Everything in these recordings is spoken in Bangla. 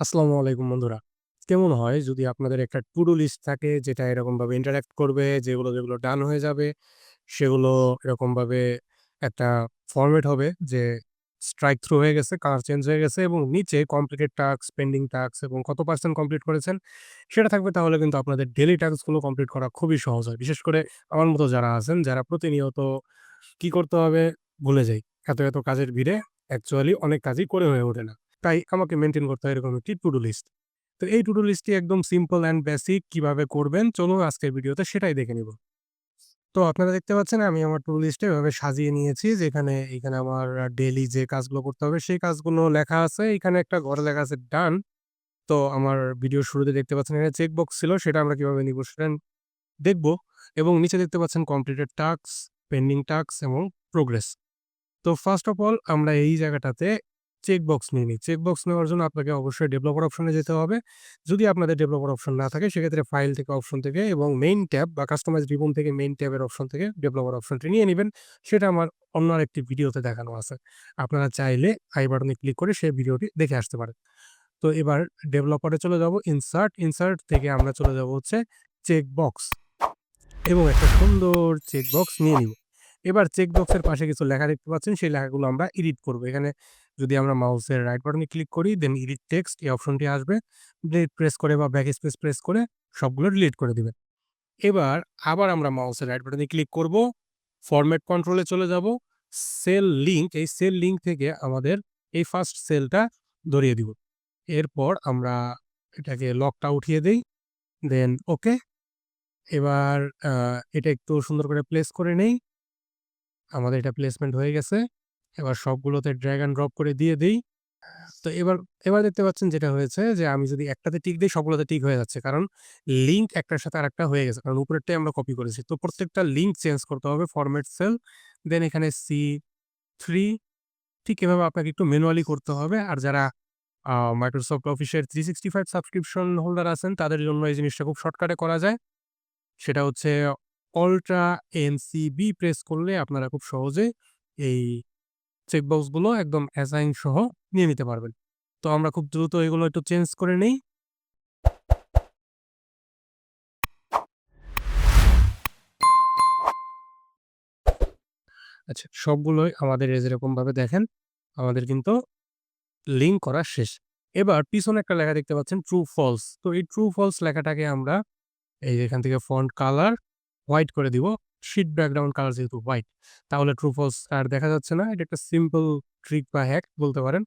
আসসালামু আলাইকুম বন্ধুরা। কেমন হয় যদি আপনাদের একটা টু ডু লিস্ট থাকে যেটা এরকমভাবে ইন্টারেক্ট করবে, যেগুলো, যেগুলো ডান হয়ে যাবে সেগুলো এরকমভাবে একটা ফরমেট হবে যে স্ট্রাইক থ্রু হয়ে গেছে, কালার চেঞ্জ হয়ে গেছে এবং নিচে কমপ্লিটেড টাস্ক, পেন্ডিং টাস্ক এবং কত পার্সেন্ট কমপ্লিট করেছেন সেটা থাকবে তাহলে কিন্তু আপনাদের ডেইলি টাস্কগুলো কমপ্লিট করা খুবই সহজ হয়। বিশেষ করে আমার মতো যারা আছেন যারা প্রতিনিয়ত কি করতে হবে ভুলে যাই। এত, এত কাজের ভিড়ে অ্যাকচুয়ালি অনেক কাজই করে হয়ে ওঠে না। তাই আমাকে মেনটেন করতে হয় এরকম একটি টু ডু লিস্ট। তো এই টু ডু লিস্টটি একদম সিম্পল অ্যান্ড বেসিক কীভাবে করবেন চলো আজকের ভিডিওতে সেটাই দেখে নিব। তো আপনারা দেখতে পাচ্ছেন আমি আমার টু লিস্টে এভাবে সাজিয়ে নিয়েছি যেখানে এখানে আমার ডেইলি যে কাজগুলো করতে হবে সেই কাজগুলো লেখা আছে। এখানে একটা ঘরে লেখা আছে ডান। তো আমার ভিডিওর শুরুতে দেখতে পাচ্ছেন এখানে চেক বক্স ছিল সেটা আমরা কীভাবে নিব সেটা দেখব এবং নিচে দেখতে পাচ্ছেন কমপ্লিটেড টাস্ক, পেন্ডিং টাস্ক এবং প্রোগ্রেস। তো ফার্স্ট অফ অল আমরা এই জায়গাটাতে চেক বক্স নিয়ে নিই। চেক বক্স নেওয়ার জন্য আপনাকে অবশ্যই ডেভেলপার অপশনে যেতে হবে। যদি আপনাদের ডেভেলপার অপশন না থাকে সেক্ষেত্রে ফাইল থেকে অপশন থেকে এবং মেইন ট্যাব বা কাস্টমাইজ রিবন থেকে মেইন ট্যাবের অপশন থেকে ডেভেলপার অপশনটি নিয়ে নেবেন সেটা আমার অন্য আরেকটি ভিডিওতে দেখানো আছে। আপনারা চাইলে আই বাটনে ক্লিক করে সেই ভিডিওটি দেখে আসতে পারেন। তো এবার ডেভেলপারে চলে যাব ইনসার্ট, ইনসার্ট থেকে আমরা চলে যাব হচ্ছে চেক বক্স এবং একটা সুন্দর চেক বক্স নিয়ে নিব। এবার চেক বক্সের পাশে কিছু লেখা দেখতে পাচ্ছেন সেই লেখাগুলো আমরা এডিট করব। এখানে যদি আমরা মাউসের রাইট বাটনে ক্লিক করি দেন এডিট টেক্সট এই অপশনটি আসবে। প্রেস করে বা ব্যাক স্পেস প্রেস করে সবগুলো ডিলিট করে দিবেন। এবার আবার আমরা মাউসের রাইট বাটনে ক্লিক করব। ফরম্যাট কন্ট্রোলে চলে যাব। সেল লিঙ্ক এই সেল লিঙ্ক থেকে আমাদের এই ফার্স্ট সেলটা ধরিয়ে দিব। এরপর আমরা এটাকে লকটা উঠিয়ে দেই। দেন ওকে। এবার এটা একটু সুন্দর করে প্লেস করে নেই। আমাদের এটা প্লেসমেন্ট হয়ে গেছে। এবার সবগুলোতে ড্র্যাগ অ্যান্ড ড্রপ করে দিয়ে দিই তো এবার, এবার দেখতে পাচ্ছেন যেটা হয়েছে যে আমি যদি একটাতে টিক দিই সবগুলোতে টিক হয়ে যাচ্ছে। কারণ লিঙ্ক একটার সাথে আরেকটা হয়ে গেছে। কারণ উপরেরটাই আমরা কপি করেছি। তো প্রত্যেকটা লিঙ্ক চেঞ্জ করতে হবে ফরম্যাট সেল। দেন এখানে সি থ্রি ঠিক এভাবে আপনাকে একটু ম্যানুয়ালি করতে হবে। আর যারা মাইক্রোসফট অফিসের 365 সাবস্ক্রিপশন হোল্ডার আছেন তাদের জন্য এই জিনিসটা খুব শর্টকাটে করা যায়। সেটা হচ্ছে অল্ট্রা এনসিবি প্রেস করলে আপনারা খুব সহজে এই চেক বক্সগুলো একদম অ্যাসাইন সহ নিয়ে নিতে পারবেন। তো আমরা খুব দ্রুত এগুলো একটু চেঞ্জ করে নেই। আচ্ছা সবগুলোই আমাদের যেরকমভাবে দেখেন, আমাদের কিন্তু লিঙ্ক করা শেষ। এবার পিছনে একটা লেখা দেখতে পাচ্ছেন ট্রু ফলস। তো এই ট্রু ফলস লেখাটাকে আমরা এই এখান থেকে ফন্ট কালার হোয়াইট করে দিব। শিট ব্যাকগ্রাউন্ড কালার যেহেতু হোয়াইট তাহলে ট্রু ফলস আর দেখা যাচ্ছে না। এটা একটা সিম্পল ট্রিক বা হ্যাক বলতে পারেন।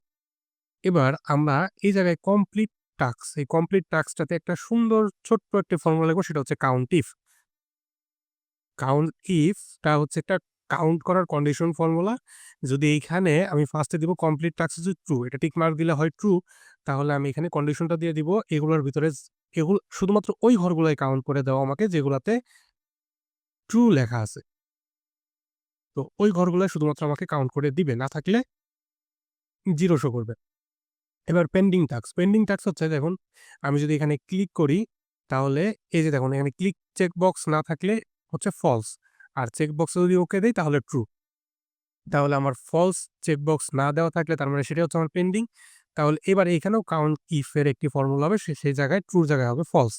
এবার আমরা এই জায়গায় কমপ্লিট টাস্ক এই কমপ্লিট টাস্কটাতে একটা সুন্দর ছোট্ট একটা ফর্মুলা লিখব, সেটা হচ্ছে কাউন্ট ইফ। কাউন্ট ইফ টা হচ্ছে একটা কাউন্ট করার কন্ডিশন ফর্মুলা। যদি এইখানে আমি ফার্স্টে দিব কমপ্লিট টাক্স যদি ট্রু এটা টিক মার্ক দিলে হয় ট্রু তাহলে আমি এখানে কন্ডিশনটা দিয়ে দিব, এগুলোর ভিতরে এগুলো শুধুমাত্র ওই ঘরগুলাই কাউন্ট করে দেওয়া আমাকে, যেগুলাতে ট্রু লেখা আছে। তো ওই ঘরগুলাই শুধুমাত্র আমাকে কাউন্ট করে দিবে। না থাকলে 0 শো করবে। এবার পেন্ডিং টাস্ক, পেন্ডিং টাস্ক হচ্ছে দেখুন আমি যদি এখানে ক্লিক করি তাহলে এই যে দেখুন এখানে ক্লিক চেক বক্স না থাকলে হচ্ছে ফলস। আর চেক বক্সে যদি ওকে দেই তাহলে ট্রু। তাহলে আমার ফলস চেক বক্স না দেওয়া থাকলে তার মানে সেটা হচ্ছে আমার পেন্ডিং। তাহলে এবার এখানেও কাউন্ট ইফ এর একটি ফর্মুলা হবে সেই জায়গায় ট্রুর জায়গায় হবে ফলস।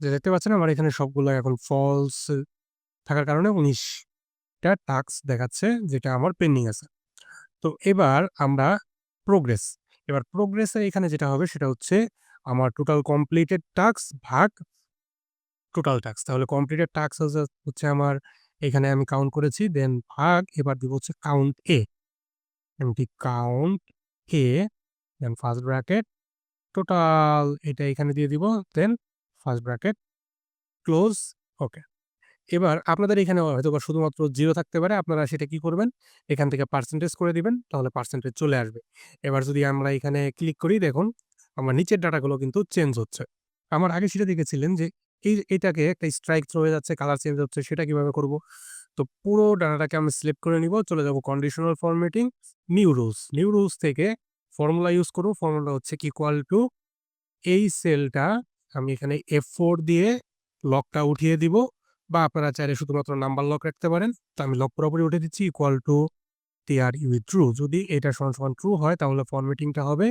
যে দেখতে পাচ্ছেন আমার এখানে সবগুলো এখন ফলস থাকার কারণে ১৯ টা টাস্ক দেখাচ্ছে যেটা আমার পেন্ডিং আছে। তো এবার আমরা প্রোগ্রেস। এবার প্রোগ্রেস এখানে যেটা হবে সেটা হচ্ছে আমার টোটাল কমপ্লিটেড টাস্ক ভাগ টোটাল টাস্ক। তাহলে কমপ্লিটেড টাস্ক হচ্ছে আমার এখানে আমি কাউন্ট করেছি দেন ভাগ, এবার দিব হচ্ছে count A. Empty count A then first bracket total এটা এখানে দিয়ে দিব then first bracket close okay. এবার আপনাদের এখানে হয়তো বা শুধুমাত্র 0 থাকতে পারে। আপনারা সেটা কি করবেন? এখান থেকে পার্সেন্টেজ করে দিবেন তাহলে পার্সেন্টেজ চলে আসবে। এবার যদি আমরা এখানে ক্লিক করি দেখুন আমার নিচের ডাটাগুলো কিন্তু চেঞ্জ হচ্ছে। আমার আগে সেটা দেখেছিলেন যে এই এটাকে একটা স্ট্রাইক থ্রো হয়ে যাচ্ছে, কালার চেঞ্জ হচ্ছে সেটা কীভাবে করব? তো পুরো ডাটাটাকে আমি সিলেক্ট করে নিব। চলে যাব conditional formatting, new rules. New rules থেকে ফর্মুলা ইউজ করব। ফর্মুলা হচ্ছে কি ইকুয়াল টু এই সেলটা আমি এখানে F4 দিয়ে লকটা উঠিয়ে দিব। বা আপনারা চাইলে শুধুমাত্র নাম্বার লক রাখতে পারেন। তো আমি লক পুরোপুরি উঠিয়ে দিচ্ছি ইকুয়াল টু টিআরইউ ট্রু যদি এটা সমান সমান ট্রু হয়, তাহলে ফরম্যাটিংটা হবে।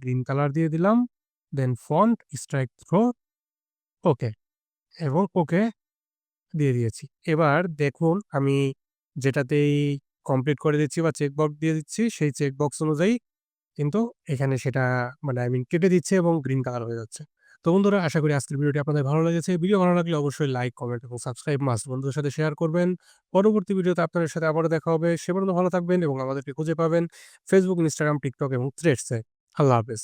গ্রিন কালার দিয়ে দিলাম। Then font strike through okay এবং ওকে দিয়ে দিয়েছি। এবার দেখুন, আমি যেটাতেই কমপ্লিট করে দিচ্ছি বা চেক বক্স দিয়ে দিচ্ছি, সেই চেক বক্স অনুযায়ী কিন্তু এখানে সেটা মানে আই মিন কেটে দিচ্ছে এবং গ্রিন কালার হয়ে যাচ্ছে। তো বন্ধুরা, আশা করি আজকের ভিডিওটি আপনাদের ভালো লেগেছে। ভিডিও ভালো লাগলে অবশ্যই লাইক কমেন্ট এবং সাবস্ক্রাইব মাস্ট বন্ধুদের সাথে শেয়ার করবেন। পরবর্তী ভিডিওতে আপনাদের সাথে আবারও দেখা হবে। সে পর্যন্ত ভালো থাকবেন এবং আমাদেরকে খুঁজে পাবেন ফেসবুক ইনস্টাগ্রাম টিকটক এবং থ্রেডসে আল্লাহ হাফেজ।